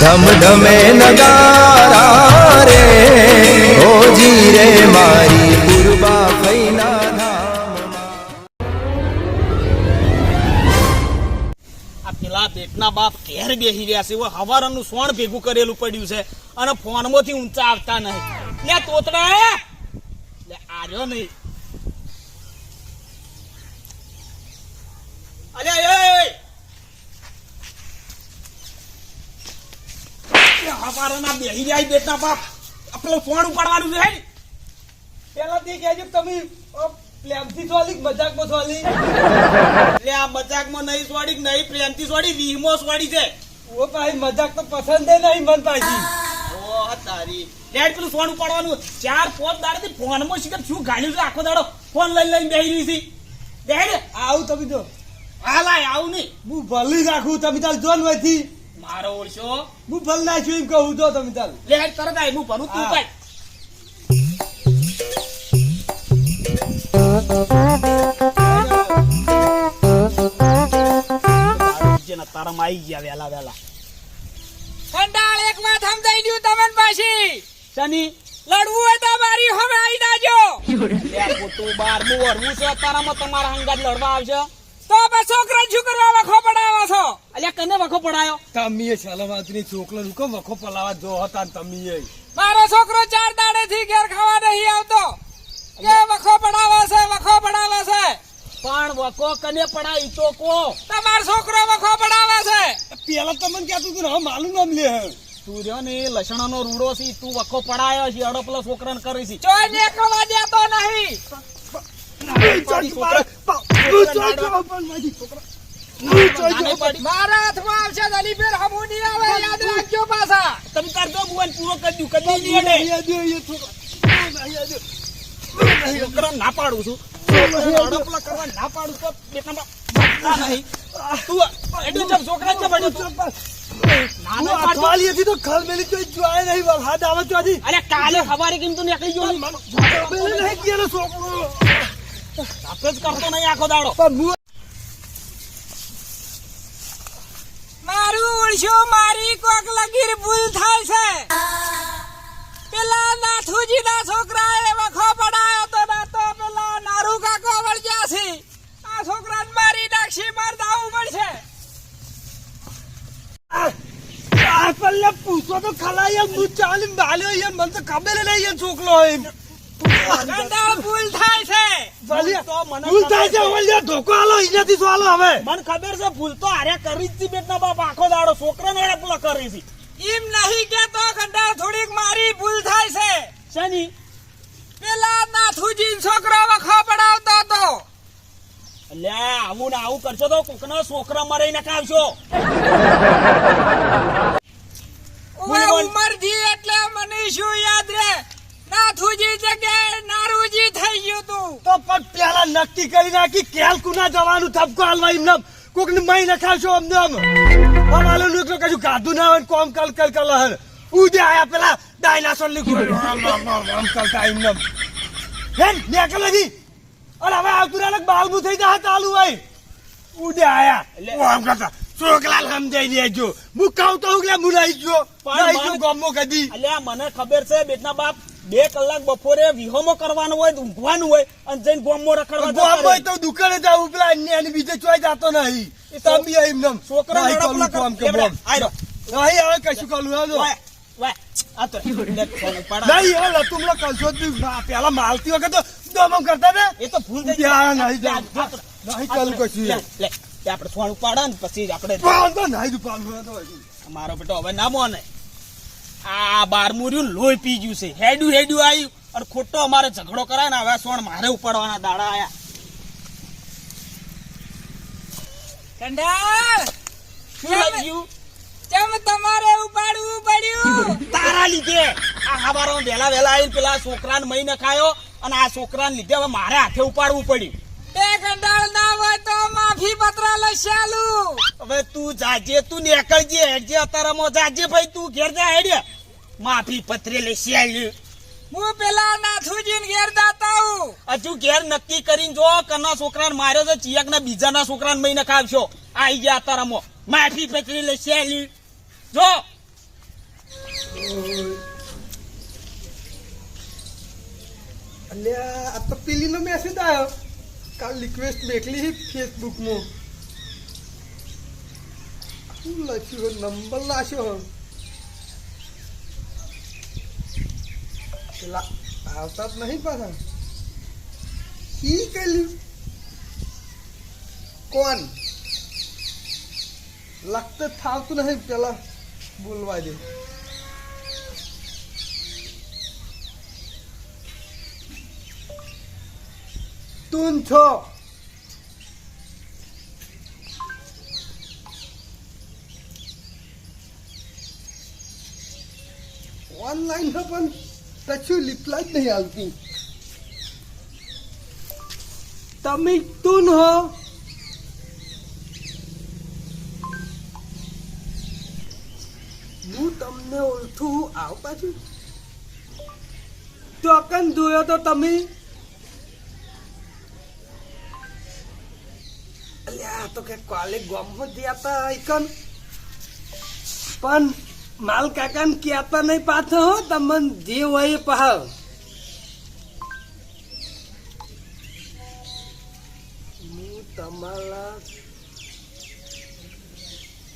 ધમ ધમે નગારા રે ઓજી રે મારી પેલા બેટના બાપ ઘેર બેસી રહ્યા છે હવારનું સોણ ભેગું કરેલું પડ્યું છે અને ફોનમાંથી ઊંચા આવતા નહીં. લે, તોતડા લે, આર્યો નહીં. અલ્યા હવારના બેસી રહ્યા છે બાપ. પેલો ફોન ઉપાડવાનું છે ને પેલા તે કહેજો તમે પ્રેમથી મજાકમાં એટલે આ મજાકમાં નહીં સોડી નહીં પ્રેમથી સોડી વીહમાં સોડી છે. ઓ ભાઈ મજાક તો પસંદ નહીં મન પાછી. ઓહ, તારી. પેલું ફોન ઉપાડવાનું. ચાર પાંચ દાડે ફોનમાં શીખર શું ગાડ્યું છે? આખો દાડો ફોન લઈ લઈને બેહી રહી છે. ડેડ આવું તમે જો. હા લાય આવું નહીં. હું ભલી રાખું તમે તાર જોન હોયથી મારો ઓળશો. હું ભલ છું એમ કહું તો તમે તાર ડેડ તરત આય હું ભરું તું. કાઢ તારામાં આવી ગયા વેલા વેલા. કંડાળ એક વાત સમજાઈ ગયું તમને પાછી. શની? લડવું હોય તો મારી હવે આવી જાજો લે બારમું વરવું છે તારામાં તમારા હંગાત લડવા આવશે? તો બસ છોકરા શું કરવા વખો પડાવો છો? અલ્યા કને વખો પડાયો? તમે છોકરા છોકરો કો વખો પલાવા જો હતા ને તમે મારો છોકરો ચાર દાડે થી ઘેર ખાવા નહીં આવતો. કે વખો પડાવે છે વખો પડાવે છે? પણ વખો કને પડાય તો કો તમાર છોકરો વખો પડાવે છે. પેલા તમને કહેતું તું ને હવે માલુમ નામ લે. તું રહ્યો ને એ લસણાનો રૂડો છે તું વખો પડાયો છે અડો પેલો છોકરાને કરી છે. ચોય કવા દેતો નહીં. રાખજો પાછા તમે તાર તો ખલ મેલી તો નહીં વરસાદ અરે કાલે સવારે કેમ તું નીકળી ગયો નહીં છોકરો. આપણે જ કરતો નહીં આખો દાડો. મારું ઓળશું મારી કોક લગીર ભૂલ થાય છે. પેલા નાથુજી ના છોકરા એ વખો પડાયો તો ના તો પેલા નારુ કાકો વળગ્યા છે. આ છોકરાને મારી નાખશી માર દાવું પડશે આ પલ્લે પૂછો તો ખલા યાર હું ચાલી બાલ્યો યાર મને તો ખબર નહીં યાર છોકરો એમ. ભૂલ થાય છે. ભલે થાય છે ખબર ધોકો આલો અહીંયાથી શું આલો હવે. મને ખબર છે ભૂલ તો હારે કરી જ બેટના બાપ આખો દાડો. છોકરાને અડપલા કરી છે એમ નહીં કેતો કંટાળ થોડીક મારી ભૂલ થાય છે. શેની? પેલા નાથુજી છોકરો વખો પડાવતો તો લે આવું ને આવું કરશો તો કોકના છોકરા મરી નખાવશો. ઉંમરથી એટલે મને શું યાદ રે? નાથુજી જગ્યાએ નારુજી થઈ ગયો તું. તો પણ પેલા નક્કી કરી નાખી કેલ કુના જવાનું ધબકો હાલવા એમને કોક ને મહી નખાવશો અમને આમ અમારે નું એકલું કશું ગાધું ના હોય કોમ કલ કલ કલ હર ઉદે આયા પેલા ડાયનાસોરની ગોળ. આમ કરતા એમને હે નીકળ હજી અરે હવે આવતું રાત બાલમું થઈ જાય ચાલુ ભાઈ ઉદે આયા. આમ કરતા છોકલા સમજાઈ લેજો હું કહું તો હું નહીં ગયો? પણ ગમો કદી અલ્યા મને ખબર છે બેટના બાપ બે કલાક બપોરે વિહોમો કરવાનો હોય ઊંઘવાનું હોય અને જઈને ગોમો રખડવા હોય તો દુકાને જવું પેલા અન્ય અને બીજે ચોય જાતો નહીં તમે એમને છોકરા નહીં કરું અડપલા કે બોમ. આયરો. નહીં હવે કશું કરું હેલો. Y, Y. આ તો લે, ફોન ઉપાડા. નહીં હવે લતુમલો કશો જ પેલા માલતી વખત તો દમમ કરતા ને એ તો ભૂલ થઈ ગયા નહીં ચાલુ કશું લે, આપણે ઉપાડા ને પછી આપણે વાંધો નહીં. મારો બેટો હવે ના મોને આ બારમું રહ્યું લોહી પી ગયું છે. હેડ્યું હેડ્યું આવ્યું અને ખોટો અમારે ઝઘડો કરાય ને હવે સોણ મારે ઉપાડવાના દાડા આયા. કંટાળ શું લાગ્યું કેમ તમારે ઉપાડવું પડ્યું? તારા લીધે. આ હવારો વહેલા વેલા આવીને પેલા છોકરાને મહી નખાયો અને આ છોકરાને લીધે હવે મારે હાથે ઉપાડવું પડ્યું. તે કંટાળ ના હોય તો માફી પત્ર હવે તું જાજે તું નીકળજે. હેડજે અત્યારમાં જાજે ભાઈ તું ઘેર જા હેડે માફી પત્રે લઈ આવ્યું હું પેલા નાથુજી ઘેર જાતા હું. હજુ ઘેર નક્કી કરીને જો કના છોકરાને માર્યો છે ચિયાક ના બીજાના છોકરાને મહી નખાવશો. આઈ ગયા અત્યારમાં માફી પત્રી લઈ આવ્યું જો. અલ્યા આ તો પેલીનો મેસેજ આવ્યો કાલ રિક્વેસ્ટ મેકલી ફેસબુકમાં શું લખ્યું નંબર લાશ્યો પેલા આવતા જ નહીં પાછા ઈ કર્યું કોણ લખત થાવતું નહીં પેલા બોલવા દે તું છો ઓનલાઈન પણ કશું લીપલા જ નહીં આવતી. તમે તું હો. હું તમને ઓળખું આવ પાછું. ચોકન જોયો તો તમે? અલ્યા તો કે કોલેજ ગમો ગયા હતા પણ માલ કાકા ને કહેતા નહીં પાછો હો, તમને જે હોય એ હું તમારા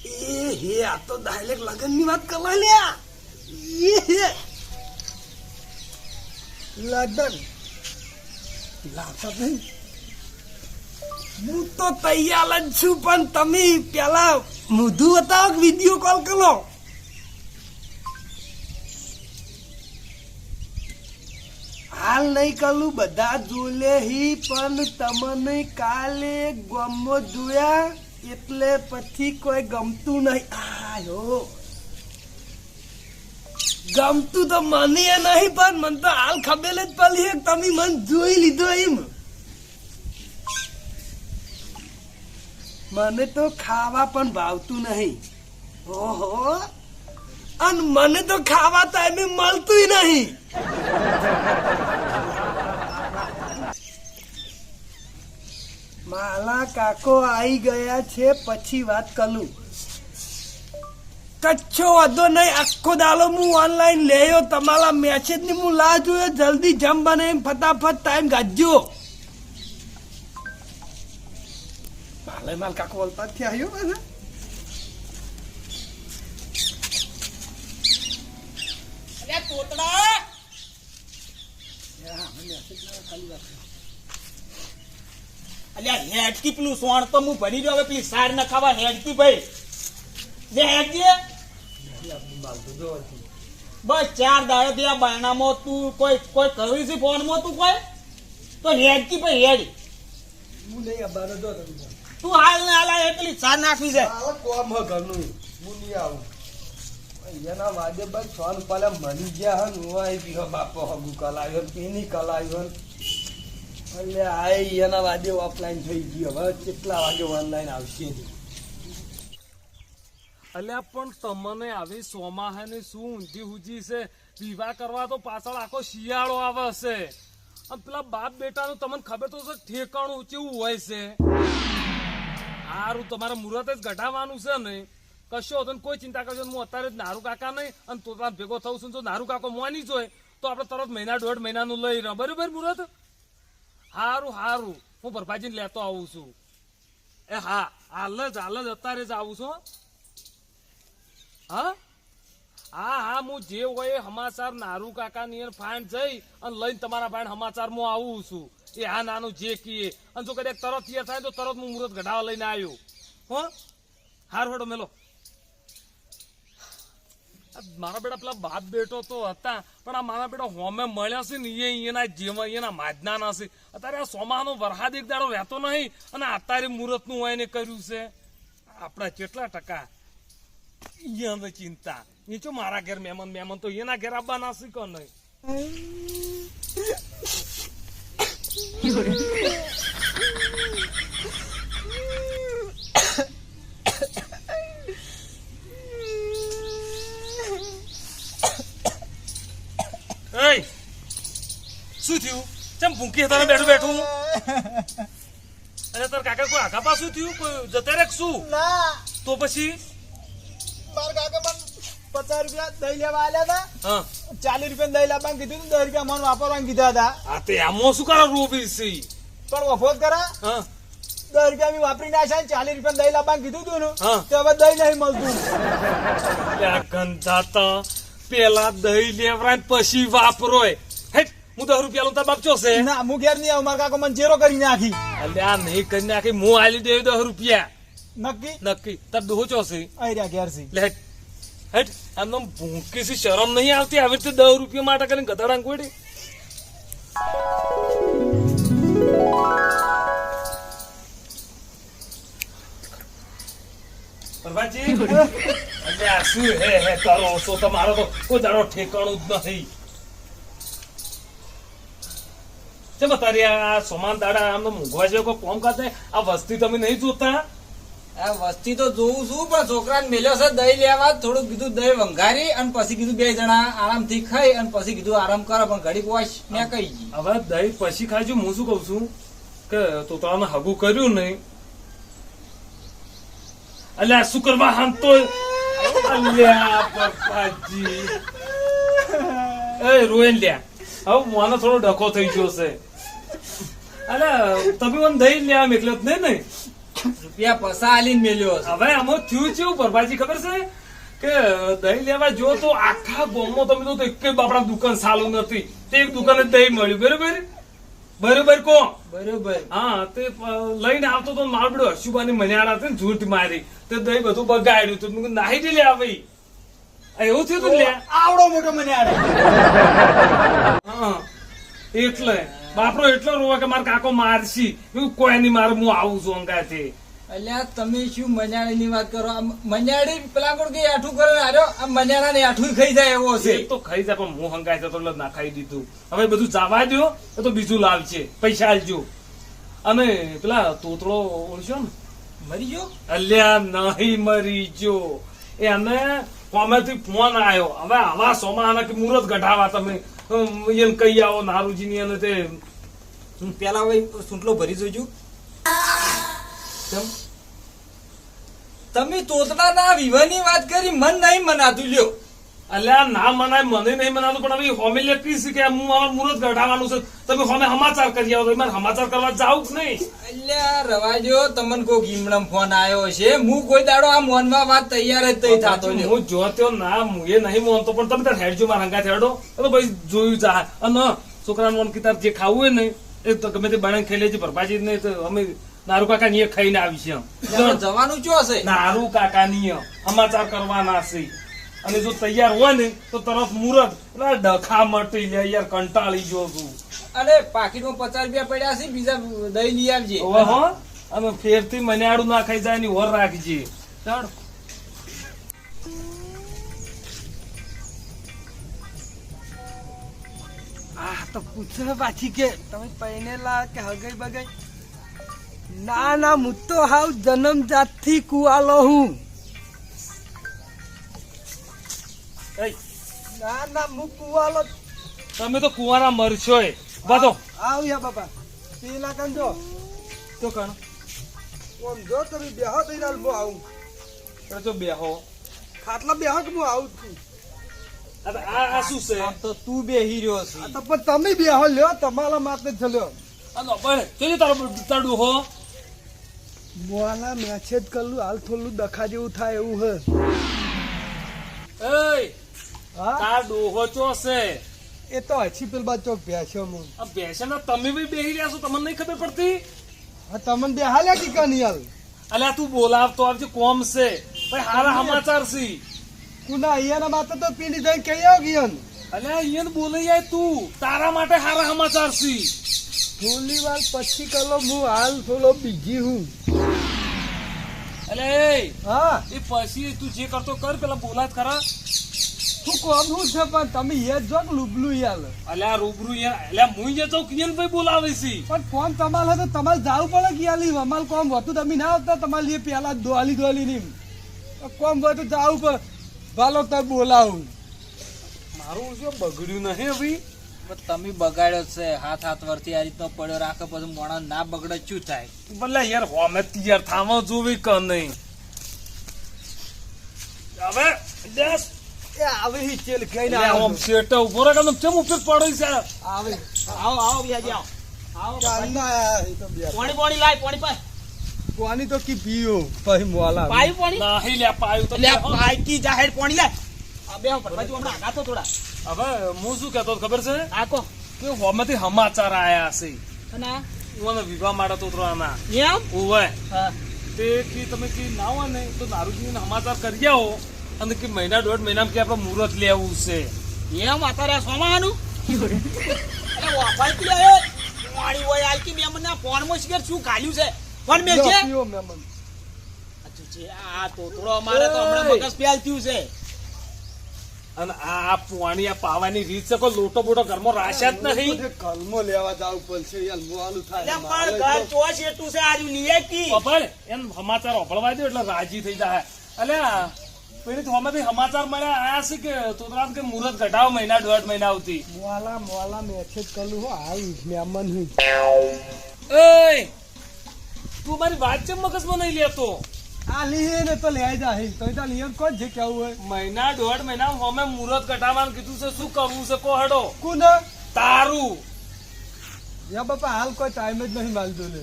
એ હે, આ તો ડાયરેક્ટ લગન વાત કરવા લ્યા એ હે. લગન. હું તો તૈયાર જ છું, પણ તમે પેલા મોઢું બતાવો વીડિયો કોલ કરો? હાલ નહીં કરું બધા જોલે હી, પણ તમને કાલે ગમો જોયા. એટલે પછી કોઈ ગમતું નહીં. આયો. ગમતું તો મને નહીં, પણ મને તો હાલ ખબેલ જ પડી તમે મને જોઈ લીધો એમ. મને તો ખાવા પણ ભાવતું નહીં. ઓહો. અને મને તો ખાવા ટાઈમે મળતું નહીં. માલા કાકો આવી ગયા છે પછી વાત કરું. કચ્છો વાંધો નહીં આખો દાલો હું ઓનલાઈન લેયો તમારા મેસેજની હું લાહ જોયો. જલ્દી જમ બને એમ ફટાફટ ટાઈમ ગાજ્યો માલે માલ કાકો બોલતા થી આવ્યો અલ્યા તોતડા અલ્યા હેડકી પેલું સોણ તો હું ભરી રહ્યો હવે પેલી સાર ન ખાવા હેડકી ભાઈ. લે હેડકી બસ ચાર દાડે થી આ બાયણામાં તું કોઈ કોઈ કર્યું છે ફોનમાં તું કોઈ? તો હેડકી ભાઈ હેડ. હું નહીં અબારો જો તું હાલ ને હાલ એ પેલી સાર નાખવી છે. હાલ કોમ હ ઘરનું. હું નહીં આવું. એના વાદે બસ સોન પાલે મરી ગયા હન ઓય બીજો બાપો હગુ કલાયો પેની કલાયો એટલે આ એના વાદે ઓફલાઈન થઈ ગયો. હવે કેટલા વાગે ઓનલાઈન આવશે અલ્યા, પણ તમને આવી સોમાહાની શું ઊંધી ઊંધી છે? વિવાહ કરવા તો પાછળ આખો શિયાળો આવે છે અને પેલા બાપ બેટાનું તમને ખબર તો ઠેકાણું કેવું હોય છે? સારું તમારે મુહૂર્ત જ ઘટાડવાનું છે ને? કશો હતો કોઈ ચિંતા કરજો હું અત્યારે જ નારુ કાકા નહીં, અને તો ભેગો થવું છું ને જો નારુ કાકો મોની હોય. તો આપણે તરત મહિના દોઢ મહિનાનું લઈ રહ્યો. બરોબર મુહૂર્ત? હારું હારું. હું ભરભાજીને લેતો આવું છું. એ હા, હાલ જ હાલ જ અત્યારે જ આવું છું, હો. હા? હા હા જે હોય સમાચાર નારું કાકા ની ફાઇન જઈ અને લઈને તમારા ફાઇન સમાચાર હું આવું છું. એ હા, નાનું જે કીએ. અને જો કદાચ તરત તૈયાર થાય તો તરત હું મુહૂર્ત ઘટાવા લઈને આવ્યો. હો? હાર હોડો મેલો. મારા બેટા પેલા બાપ બેટો તો હતા પણ આ મારા બેટા હોમે મળ્યા છે ને એ એના જેવા એના માજના છે. અત્યારે આ સોમાનો વરહાદ એક દાડો રહેતો નહીં અને અત્યારે મુહૂર્તનું હોય એને કર્યું છે. આપણા કેટલા ટકા? એને ચિંતા. એ જો મારા ઘેર મહેમાન મહેમાન તો એના ઘેર આવવાના છે કે નહીં એય, શું થયું ચમ ભૂંકી હતા બેઠું બેઠું. અરે તાર કાકા કોઈ આગા પાછું થયું? કોઈ જતા રે શું? ના. તો પછી? મારા કાકા પણ પચાસ રૂપિયા દહીં લેવા આવ્યા હતા. હા. ચાલીસ રૂપિયા દહીં લાવવાનું કીધું દસ રૂપિયા મને વાપરવાનું કીધા હતા. તે આમાં શું કરો રૂપી સી? પણ વફોત કરા. હા. દસ રૂપિયા મેં વાપરી નાખ્યા ચાલીસ રૂપિયા દહીં લાવવાનું કીધું તું ને હા. તો હવે દહીં નહીં મળતું. ગંધાતા પેલા દહીં લેવરાય પછી વાપરોય. હું દસ રૂપિયા લઉં તાર બાપ ચોસે ના હું ઘેર નહીં આવું મારા કાકો મને ચેરો કરી નાખી. અલ્યા આ નહીં કરી નાખી હું આલી દેવી દસ રૂપિયા. નક્કી? નક્કી. તાર દોહો ચોસે રહ્યા ઘેર લે હેટ ભૂંકી સી શરમ નહીં આવતી આવી રીતે દસ રૂપિયા માટે કરીને ગધાડા કોડી પ્રભાજી આ શું હે હે કરો છો તમારો તો કોઈ દાડો ઠેકાણું જ નથી. ચમ તારી આ સોમાન દાડા આમ મૂંઘવા જેવો કોઈ કોમ ખાતે આ વસ્તી તમે નહીં જોતા? આ વસ્તી તો જોઉં છું પણ છોકરાને મેલ્યો છે દહીં લેવા થોડું કીધું દહીં વંઘારી અને પછી કીધું બે જણા આરામથી ખાઈ અને પછી કીધું આરામ કરો પણ ઘડીક વોશ મેં કહી હવે દહીં પછી ખાજો હું શું કઉ છું? કે તો તોતરાને હગું કર્યું નહીં. અલ્યા શું કરવા હામ તો અલ્યા પપ્પાજી એ રોયન લ્યા હવે મને થોડો ડખો થઈ ગયો છે. અલ્યા તમે મને દહીં લેવા મેકલ્યો જ નહીં ને? રૂપિયા પૈસા આલીને મેલ્યો હવે આમાં થયું છે પરભાજી ખબર છે કે દહીં લેવા જો તો આખા ગામમાં તમે તો એક આપણા દુકાન સાલું નથી. તે એક દુકાને દહીં મળ્યું. બરોબર? બરોબર કો બરોબર. હા તે લઈને આવતો તો મારબડો બેડો હર્ષુબાની મન્યાણા હતી ને ઝૂંટ મારી. તે દહીં બધું બગાડ્યું. તો મેં નાહી જ લે આવી એવું થયું તું લે? આવડો મોટો મને આડે હા એટલે. બાપરો એટલો રોવે કે મારા કાકો મારશી. મેં કોઈ નહીં મારે હું આવું છું અંગાથી. અલ્યા તમે શું મન્યાળી ની વાત કરો? મન્યાળી પેલા કોણ કે આઠું કરે? આરો આ મન્યાળા ને આઠું ખાઈ જાય એવો છે. તો ખાઈ જાય પણ હું હંગાઈ જતો એટલે ના ખાઈ દીધું. હવે બધું જવા દો એ તો બીજું લાવશે પૈસા આલજો. અને પેલા તોતળો ઓળશો ને? મરી ગયો અલ્યા નહીં મરી જો એને કોમેથી ફોન આવ્યો હવે આવા સોમાના કે મુહૂર્ત ગઢાવા તમે. એમ કહી આવો નારુજી ની અને તે પેલા હોય સૂંટલો ભરી જોજો? તમે તોતડાના વિવાહની વાત કરી મન નહીં મનાતું લ્યો. અલ્યા ના મનાય મને નહીં મનાતું પણ હવે હોમે લેતી છે કે હું મારા મુહૂર્ત ગઢાવાનું છે. તમે હોમે સમાચાર કરી આવો મને સમાચાર કરવા જાવ જ નહીં? અલ્યા રવાજો તમને કોઈ ગીમડમ ફોન આવ્યો છે. હું કોઈ દાડો આ મોનમાં વાત તૈયાર જ થઈ થાતો નહીં હું જોત્યો ના હું એ નહીં મોનતો પણ તમે તાર હેડજો મારા હંગા થેડો તો ભાઈ જોયું જા. અને છોકરાનું મન કિતાબ જે ખાવું હોય ને એ તો ગમે તે બનાવીને ખાઈ લેજે ભરપાજી ને તો અમે નારુ કાકા ની ખાઈને આવી છે જવાનું ચો છે? નારુ કાકા ની સમાચાર કરવાના છે. અને જો તૈયાર હોય ને તો તરફ મુરત. એટલે ડખા મટી લે યાર કંટાળી ગયો છું. અરે પાકીટમાં પચાસ રૂપિયા પડ્યા છે બીજા દહીં લઈ આવજે. હવે હો અને ફેરથી મન્યાડું ના ખાઈ જાય ની ઓર રાખજે. ચાલ તો પૂછે પાછી કે તમે પહેરેલા કે હગઈ બગઈ? ના ના હું તો હાવ જન્મ જાતથી કુવાલો હું. ના ના હું કુવાલો. તમે તો કુવારા મરશો એ. બધો આવ્યા બાપા. પેલા કંજો તો કણ? ઓમ જો તમે બેહો તો હું આવું. તો બેહો. ખાટલા બેહો કે હું આવું છું? આ તો આ આ શું છે? આમ તો તું બેહી રહ્યો છે. આ તો પણ તમે બેહો લ્યો તમારા માટે જ લ્યો આ લો પણ તારો તાડું હો? મોના મેસેજ કરલું હાલ થોડું દખા જેવું થાય એવું હે. એય તાર ડોહો ચો છે? એ તો હછી પેલ બાદ ચોક બેસ્યો હું. આ તમે બી બેહી રહ્યા છો તમને નહીં ખબર પડતી? હા તમને બેહાલ્યા કે કની હાલ? અલ્યા તું બોલાવતો આવજે કોમ છે. ભાઈ હારા સમાચાર છે. કુના અહીંયાના માથે તો પીડી થઈ કઈ આવ્યો અલે અલ્યા અહીંયા બોલી જાય તું. તારા માટે હારા સમાચાર છે. થોડી વાર પછી કલો હું હાલ થોડો બીજી હું. અલે હા. એ પછી તું જે કરતો કર પેલા બોલાત ખરા. તું કોમ હું છે પણ તમે એ જો લુબલું યાર અલ્યા રૂબરૂ યાર અલ્યા હું જે તો કિયન ભાઈ બોલાવે છે. પણ ફોન તમારે તો તમારે જવું પડે કે યાર અમારે કોમ હતું તમે ના આવતા તમારે લીએ પેલા દોલી દોલી ની કોમ હોય તો જવું પડે. ભાલો તમે બોલાવું. મારું શું બગડ્યું નહીં ભાઈ તમે બગાડ્યો છે. હાથ હાથ વરથી આ રીતનો પડ્યો રાખે પછી મોણા ના બગડે શું થાય? ભલે યાર હોમે તૈયાર થામો જોવી કે નહીં. હવે દસ એ આવે હી ચેલ કઈ ના આમ શેઠ ઊભો રહે કે આમ ચમ ઉપર પડી છે. આવે. આવો આવો બિહાજી આવો. આવો પાણી પાણી લાય પાણી પાય કોની તો કી પીયો પછી મોલા પાયું પાણી નહીં લે પાયું તો લે હો. પાયકી જાહેર પાણી લે આ બે ભરવાજી હમણાં આગાતો થોડા હવે હું શું કહેતો ખબર છે આકો કે હોમેથી સમાચાર આયા છે અને ઓને મને વિવાહ માટે તો ઉતરવાના એમ ઓવે હા તે કે તમે કે ના હોય ને તો દારૂજીને સમાચાર કરી આવો અને કે મહિના દોઢ મહિનામાં કે આપણે મુહૂર્ત લેવું છે એમ અત્યારે સોમાનું અરે વાફાઈ આવ્યો પાણી હોય આલકી બે મને ફોનમાં શિખર શું ખાલ્યું છે ફોન મેં છે? પીઓ મેમન. અચ્છા, છે. આ તોતરો અમારે તો હમણાં ઓય. મગજ ફેલ થયું છે. અને આ આ પાણી આ પાવાની રીત છે કોઈ લોટો બોટો ઘરમાં રાશ્યા જ નથી કલમો લેવા જાવ પડશે યાર મોલું થાય પણ ઘર ચોસ એટલું છે આજ લીએ કી પપ્પા એમ સમાચાર ઓભળવા દે એટલે રાજી થઈ જાય અલ્યા પેલી તો હમેથી સમાચાર મળ્યા આયા છે કે તોતરામ કે મુહૂર્ત ઘટાવ મહિના દોઢ મહિના આવતી મોલા મોલા મેસેજ કરું હો આવી મેમન હું. એય તું મારી વાત છે મગજમાં નહીં લેતો? આ લીએ ને તો લે જાય તો તાર નિયમ કોણ છે કેવું હોય? મહિના દોઢ મહિના અમે મુહૂર્ત ઘટાવાનું કીધું છે. શું કરવું છે કો હડો કુન તારું. યા બાપા હાલ કોઈ ટાઈમ જ નહીં માલતો ને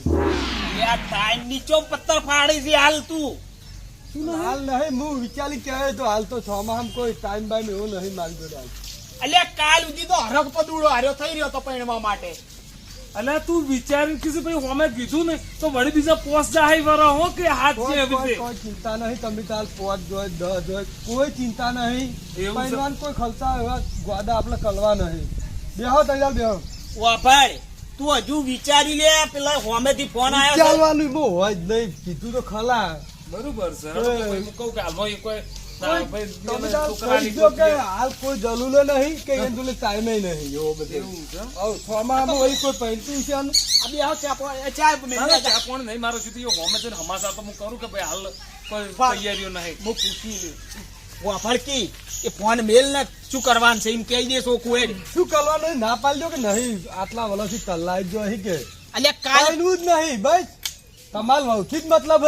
આ ટાઈમ નીચો પત્તર ફાડી છે હાલ તું. હાલ નહીં હું વિચારી કહે તો હાલ તો છ માં કોઈ ટાઈમ બાઈમ એવો નહીં માલતો અલ્યા કાલ સુધી તો હરક પદુડો હાર્યો થઈ રહ્યો તો પૈણવા માટે. અલ્યા તું વિચારી કીધું ભાઈ અમે કીધું ને તો વળી બીજા પોસ જાય વરા હો કે હાથ છે કોઈ એવી કોઈ ચિંતા નહીં તમે તાલ પોત જોય દસ જોય કોઈ ચિંતા નહીં. એવું પહેલવાન કોઈ ખલતા એવા ગોડા આપણે કલવા નહીં. બેહો તૈયાર બેહો. વાભાઈ તું હજુ વિચારી લે પેલા હોમેથી ફોન આવ્યો ચાલવાનું બહુ હોય જ નહીં કીધું તો ખલા બરોબર છે. કહું કે હાલમાં કોઈ કોઈ- હાલ કોઈ જલુલો નહીં કે એને જોડે નહીં એવો બધો. એવું છે? હવે છમાં વળી કોઈ પહેરતું છે આનું? આ બે હાથ ચા પો- ચા મેં ના, ના, ચા પાણી નહીં મારો સુધી હોમે છે હમાસા તો હું કરું કે ભાઈ હાલ કોઈ તૈયારીઓ નહીં. હું પૂછી લઉં. વાફડકી એ ફોન મેલ ને શું કરવાનું છે એમ કહી દે શું એ શું કરવાનું ના પાડજો કે નહીં? આટલા વર્ષથી તલાઈ જો અહીં કે. અલ્યા કાલનું જ નહીં બસ તમારું વહુથી જ મતલબ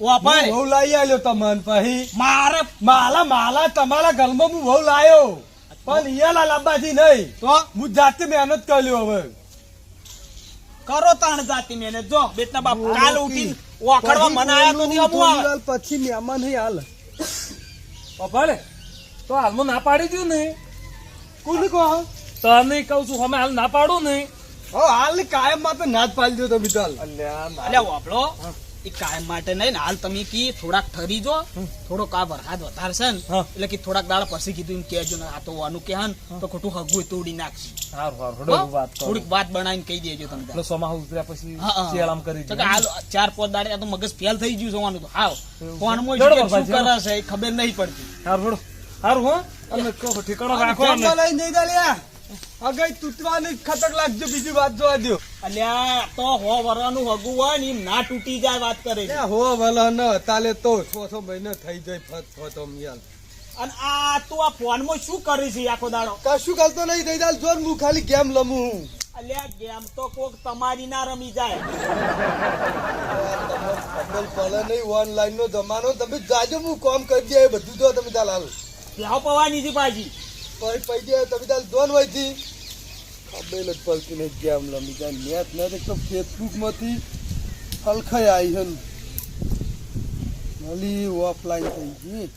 હન. વાભાઈ લાવી આલ્યો તમને પછી મારે માલા માલા તમારા ઘરમાં હું વહુ લાયો. પણ અહીંયા લાંબાથી નહીં. તો? હું જાતે મહેનત કર્યો હવે. કરો તાણ જાતી મેને જો બેટના બાપ કાલ ઉઠીને વાખડવા મને આયા તો નહીં અમુ પછી મહેમાન હાલ. ભલે તો હાલમાં ના પાડી દઉં ને. કોને કહો? તને કહું છું અમે હાલ ના પાડું ને. હાલ કાયમમાં તો ના જ પાડી દો તમે ચાલ અલ્યા વાપડો એ કાયમ માટે નહીં ને હાલ તમે કી થોડાક ઠરી જો. થોડોક આ વરસાદ વધારશે ને એટલે કે થોડાક દાડા પછી કીધું એમ કહેજો ને આ તો વાનું કે હન તો ખોટું હગું તોડી નાખશે. થોડીક વાત બનાવીને કહી દેજો તમે એટલે ઉતર્યા પછી. શિયાળામ કરી તો હાલ ચાર પાંચ દાડે તો મગજ ફેલ થઈ ગયું છે તો. હાવ. એવું છે. શું કરે છે એ ખબર નહીં પડતી. સારું હડો સારું હો. અને ઠેકાણો રાખો લઈને જઈ અગર તૂટવાની ખતક લાગજો બીજી વાત જોવા દો અલ્યા તો હો વરાનું હગું હોય ને ના તૂટી જાય વાત કરે છે. હો વલા ન તાલે તો છો છો મહિના થઈ જાય ફત ફત આમ અને આ તું આ ફોનમાં શું કરી છે આખો દાડો? કશું કરતો નહીં થઈ દાલ જોન હું ખાલી ગેમ લમું હું. અલ્યા ગેમ તો કોક તમારી ના રમી જાય. ખબર નહીં ઓનલાઈન નો જમાનો તમે જાજો હું કોમ કરી દે બધું જો તમે ચાલ હાલ પવાની છે પાછી. પછી પૈસા તમે તાલ દોન હોયથી ખબેલ જ પડતી નહીં ગેમ લમી જાય. મેચ ન તો ફેસબુકમાંથી હલખાઈ આવી હન. ઓફલાઈન થઈ ગઈ.